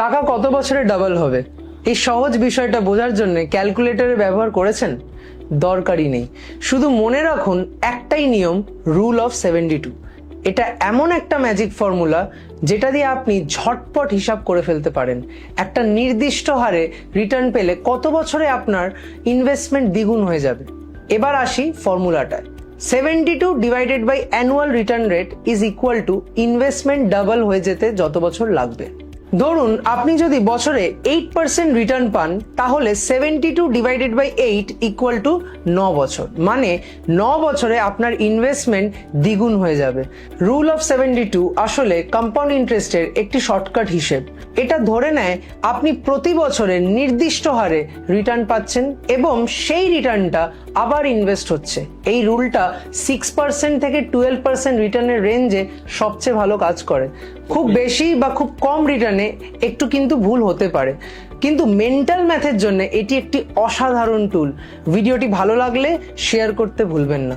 টাকা কত বছরে ডাবল হবে? এই সহজ বিষয়টা বোঝার জন্য ক্যালকুলেটরের ব্যবহার করেছেন? দরকারই নেই। শুধু মনে রাখুন, একটাই নিয়ম রুল অফ সেভেন্টি টু এটা এমন একটা ম্যাজিক ফর্মুলা যেটা দিয়ে আপনি ঝটপট হিসাব করে ফেলতে পারেন। একটা নির্দিষ্ট হারে রিটার্ন পেলে কত বছরে আপনার ইনভেস্টমেন্ট দ্বিগুণ হয়ে যাবে? এবার আসি ফর্মুলাটায় seventy two divided by annual return rate is equal to investment double হয়ে যেতে যত বছর লাগবে। ধরুন আপনি যদি বছরে এইট পার্সেন্ট রিটার্ন পান তাহলে seventy two divided by eight equal to ন বছর। মানে ন বছরে আপনার ইনভেস্টমেন্ট দ্বিগুণ হয়ে যাবে। রুল অফ সেভেন্টি টু আসলে কম্পাউন্ড ইন্টারেস্টের একটি শর্টকাট হিসেব। এটা ধরে নেয় আপনি প্রতি বছরে নির্দিষ্ট হারে রিটার্ন পাচ্ছেন এবং সেই রিটার্নটা আবার ইনভেস্ট হচ্ছে। এই রুলটা সিক্স পার্সেন্ট থেকে টুয়েলভ পার্সেন্ট রিটার্নের রেঞ্জে সবচেয়ে ভালো কাজ করে। খুব বেশি বা খুব কম রিটার্নে একটু কিন্তু ভুল হতে পারে। কিন্তু মেন্টাল ম্যাথের জন্য এটি একটি অসাধারণ টুল ভিডিওটি ভালো লাগলে শেয়ার করতে ভুলবেন না।